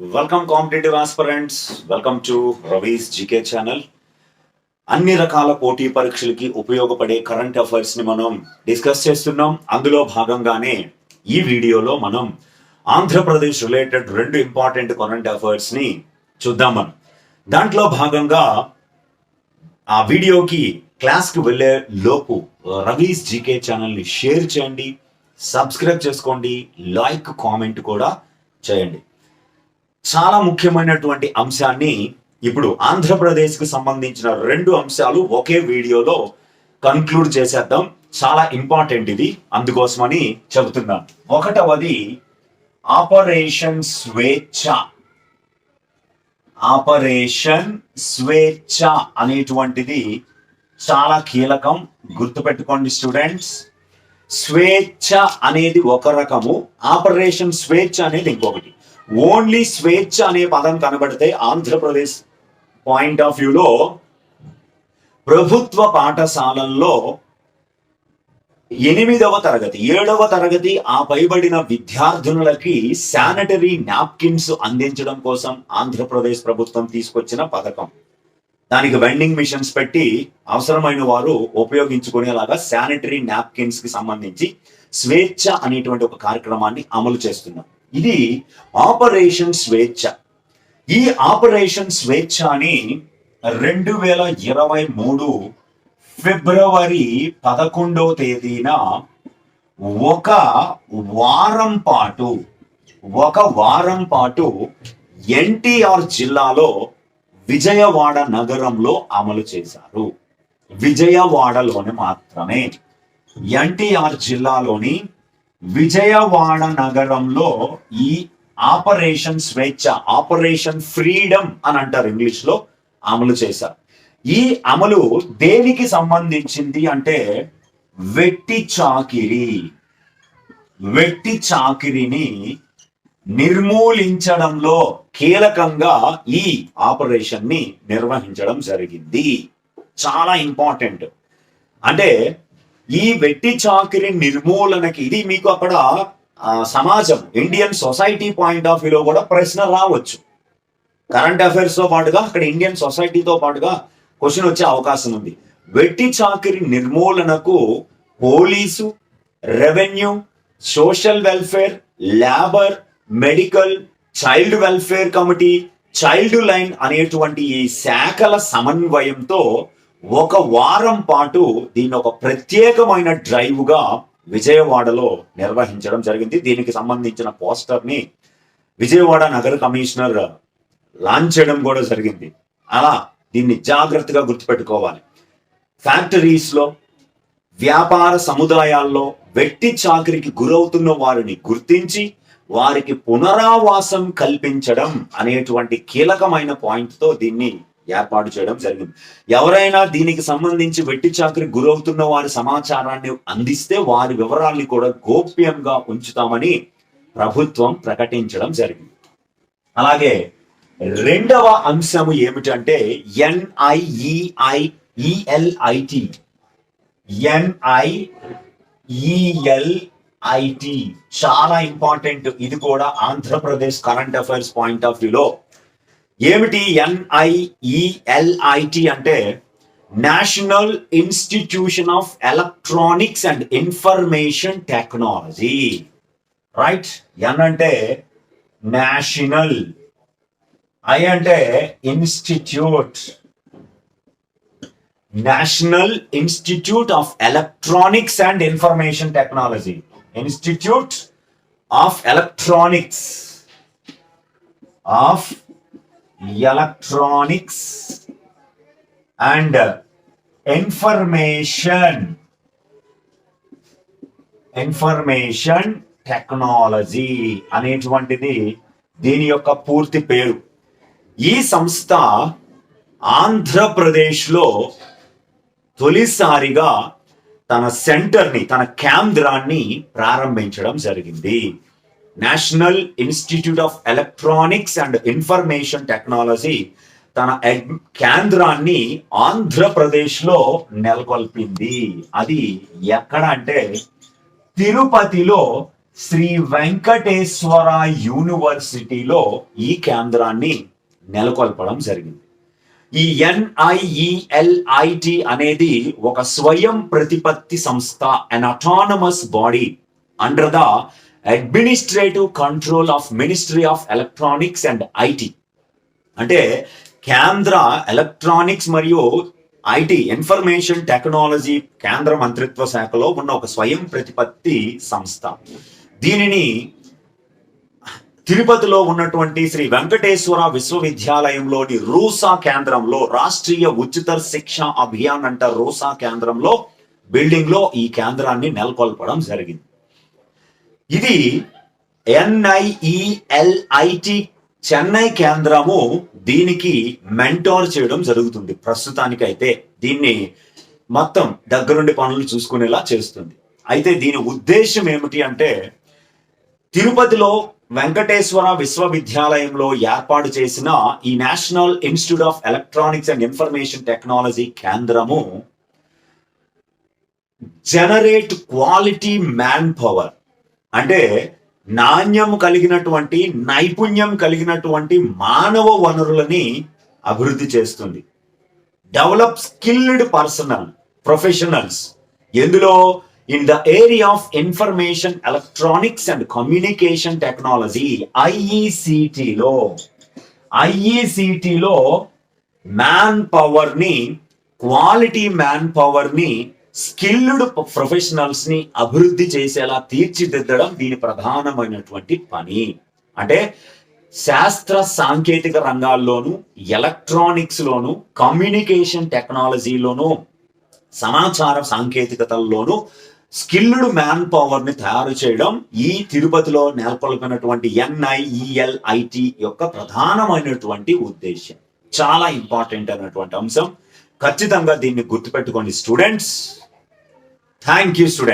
Welcome competitive aspirants welcome to Ravi's GK channel అన్ని రకాల పోటీ పరీక్షలకి ఉపయోగపడే కరెంట్ అఫైర్స్ని మనం డిస్కస్ చేస్తున్నాం. అందులో భాగంగానే ఈ వీడియోలో మనం ఆంధ్రప్రదేశ్ రిలేటెడ్ రెండు ఇంపార్టెంట్ కరెంట్ అఫైర్స్ని చూద్దాం మనం. దాంట్లో భాగంగా ఆ వీడియోకి క్లాస్కి వెళ్ళే లోపు రవీస్ జీకే ఛానల్ని షేర్ చేయండి. సబ్స్క్రైబ్ చేసుకోండి. లైక్ కామెంట్ కూడా చేయండి. చాలా ముఖ్యమైనటువంటి అంశాన్ని ఇప్పుడు ఆంధ్రప్రదేశ్కు సంబంధించిన రెండు అంశాలు ఒకే వీడియోలో కన్క్లూడ్ చేసేద్దాం. చాలా ఇంపార్టెంట్ ఇది. అందుకోసమని చెబుతున్నాను. ఒకటవది ఆపరేషన్ స్వేచ్ఛ. ఆపరేషన్ స్వేచ్ఛ అనేటువంటిది చాలా కీలకం. గుర్తుపెట్టుకోండి స్టూడెంట్స్. స్వేచ్ఛ అనేది ఒక రకము. ఆపరేషన్ స్వేచ్ఛ అనేది ఇంకొకటి. ఓన్లీ స్వేచ్ఛ అనే పదం కనబడితే ఆంధ్రప్రదేశ్ పాయింట్ ఆఫ్ వ్యూలో ప్రభుత్వ పాఠశాలల్లో ఎనిమిదవ తరగతి ఏడవ తరగతి ఆ పైబడిన విద్యార్థినులకి శానిటరీ నాప్కిన్స్ అందించడం కోసం ఆంధ్రప్రదేశ్ ప్రభుత్వం తీసుకొచ్చిన పథకం. దానికి వెండింగ్ మిషన్స్ పెట్టి అవసరమైన వారు ఉపయోగించుకునేలాగా శానిటరీ నాప్కిన్స్కి సంబంధించి స్వేచ్ఛ అనేటువంటి ఒక కార్యక్రమాన్ని అమలు చేస్తున్నాం. ఇది ఆపరేషన్ స్వేచ్ఛ. ఈ ఆపరేషన్ స్వేచ్ఛ అని రెండు వేల ఇరవై మూడు ఫిబ్రవరి పదకొండవ తేదీన ఒక వారం పాటు ఒక వారం పాటు ఎన్టీఆర్ జిల్లాలో విజయవాడ నగరంలో అమలు చేశారు. విజయవాడలోని మాత్రమే. ఎన్టీఆర్ జిల్లాలోని విజయవాడ నగరంలో ఈ ఆపరేషన్ స్వేచ్ఛ ఆపరేషన్ ఫ్రీడమ్ అని అంటారు ఇంగ్లీష్లో అమలు చేశారు. ఈ అమలు దేనికి సంబంధించింది అంటే వెట్టి చాకిరి. వెట్టి చాకిరిని నిర్మూలించడంలో కీలకంగా ఈ ఆపరేషన్ని నిర్వహించడం జరిగింది. చాలా ఇంపార్టెంట్. అంటే ఈ వెట్టి చాకిరి నిర్మూలనకి ఇది మీకు అక్కడ సమాజం ఇండియన్ సొసైటీ పాయింట్ ఆఫ్ వ్యూలో కూడా ప్రశ్న రావచ్చు. కరెంట్ అఫైర్స్తో పాటుగా అక్కడ ఇండియన్ సొసైటీతో పాటుగా క్వశ్చన్ వచ్చే అవకాశం ఉంది. వెట్టి చాకిరి నిర్మూలనకు police revenue social welfare labour medical child welfare committee child line అనేటువంటి ఈ శాఖల సమన్వయంతో ఒక వారం పాటు దీన్ని ఒక ప్రత్యేకమైన డ్రైవ్గా విజయవాడలో నిర్వహించడం జరిగింది. దీనికి సంబంధించిన పోస్టర్ని విజయవాడ నగర కమిషనర్ లాంచ్ చేయడం కూడా జరిగింది. అలా దీన్ని జాగ్రత్తగా గుర్తుపెట్టుకోవాలి. ఫ్యాక్టరీస్లో వ్యాపార సముదాయాల్లో వెట్టి చాకరికి గురవుతున్న వారిని గుర్తించి వారికి పునరావాసం కల్పించడం అనేటువంటి కీలకమైన పాయింట్తో దీన్ని ఏర్పాటు చేయడం జరిగింది. ఎవరైనా దీనికి సంబంధించి వెట్టి చాకరి గురవుతున్న వారి సమాచారాన్ని అందిస్తే వారి వివరాల్ని కూడా గోప్యంగా ఉంచుతామని ప్రభుత్వం ప్రకటించడం జరిగింది. అలాగే రెండవ అంశము ఏమిటంటే ఎన్ఐఈఐ ఈఎల్ఐటి ఎన్ఐఈఎల్ఐటి చాలా ఇంపార్టెంట్. ఇది కూడా Andhra Pradesh current affairs point of వ్యూలో ఏమిటి ఎన్ఐఈఎల్ఐటి అంటే national institution of electronics and information technology right N అంటే నేషనల్ ఐ అంటే institute national institute of electronics and information technology institute of electronics of electronics and information information technology అనేటువంటిది దీని యొక్క పూర్తి పేరు. ఈ సంస్థ ఆంధ్రప్రదేశ్లో తొలిసారిగా తన సెంటర్ని తన కేంద్రాన్ని ప్రారంభించడం జరిగింది. National institute of electronics and information technology తన కేంద్రాన్ని ఆంధ్రప్రదేశ్లో నెలకొల్పింది. అది ఎక్కడ అంటే తిరుపతిలో శ్రీ వెంకటేశ్వర యూనివర్సిటీలో ఈ కేంద్రాన్ని నెలకొల్పడం జరిగింది. ఈ ఎన్ఐఈఎల్ఐటి అనేది ఒక స్వయం ప్రతిపత్తి సంస్థ an autonomous body under the administrative control of ministry of electronics and IT అంటే కేంద్ర ఎలక్ట్రానిక్స్ మరియు ఐటి ఇన్ఫర్మేషన్ టెక్నాలజీ కేంద్ర మంత్రిత్వ శాఖలో ఉన్న ఒక స్వయం ప్రతిపత్తి సంస్థ. దీనిని తిరుపతిలో ఉన్నటువంటి శ్రీ వెంకటేశ్వర విశ్వవిద్యాలయంలోని రూసా కేంద్రంలో రాష్ట్రీయ ఉచిత శిక్ష అభియాన్ అంట రూసా కేంద్రంలో బిల్డింగ్లో ఈ కేంద్రాన్ని నెలకొల్పడం జరిగింది. ఇది ఎన్ఐఈఎల్ఐటి చెన్నై కేంద్రము దీనికి మెంటోర్ చేయడం జరుగుతుంది. ప్రస్తుతానికి అయితే దీన్ని మొత్తం దగ్గరుండి పనులు చూసుకునేలా చేస్తుంది. అయితే దీని ఉద్దేశం ఏమిటి అంటే తిరుపతిలో వెంకటేశ్వర విశ్వవిద్యాలయంలో ఏర్పాటు చేసిన ఈ national institute of electronics and information technology కేంద్రము జనరేట్ క్వాలిటీ మ్యాన్ పవర్ అంటే నాణ్యం కలిగినటువంటి నైపుణ్యం కలిగినటువంటి మానవ వనరులని అభివృద్ధి చేస్తుంది. డెవలప్ స్కిల్డ్ పర్సనల్ ప్రొఫెషనల్స్ ఎందులో? In the area of information electronics and communication technology ఐఈసిటిలో ఐఈసిటిలో మ్యాన్ పవర్ని క్వాలిటీ మ్యాన్ పవర్ని స్కిల్డ్ ప్రొఫెషనల్స్ని అభివృద్ధి చేసేలా తీర్చిదిద్దడం దీని ప్రధానమైనటువంటి పని. అంటే శాస్త్ర సాంకేతిక రంగాల్లోనూ ఎలక్ట్రానిక్స్ లోను కమ్యూనికేషన్ టెక్నాలజీలోను సమాచార సాంకేతికతల్లోనూ స్కిల్డ్ మ్యాన్ పవర్ని తయారు చేయడం ఈ తిరుపతిలో నెలకొల్పినటువంటి ఎన్ఐఈఎల్ఐటి యొక్క ప్రధానమైనటువంటి ఉద్దేశం చాలా ఇంపార్టెంట్ అయినటువంటి అంశం. ఖచ్చితంగా దీన్ని గుర్తుపెట్టుకోండి స్టూడెంట్స్ థ్యాంక్ యూ స్టూడెంట్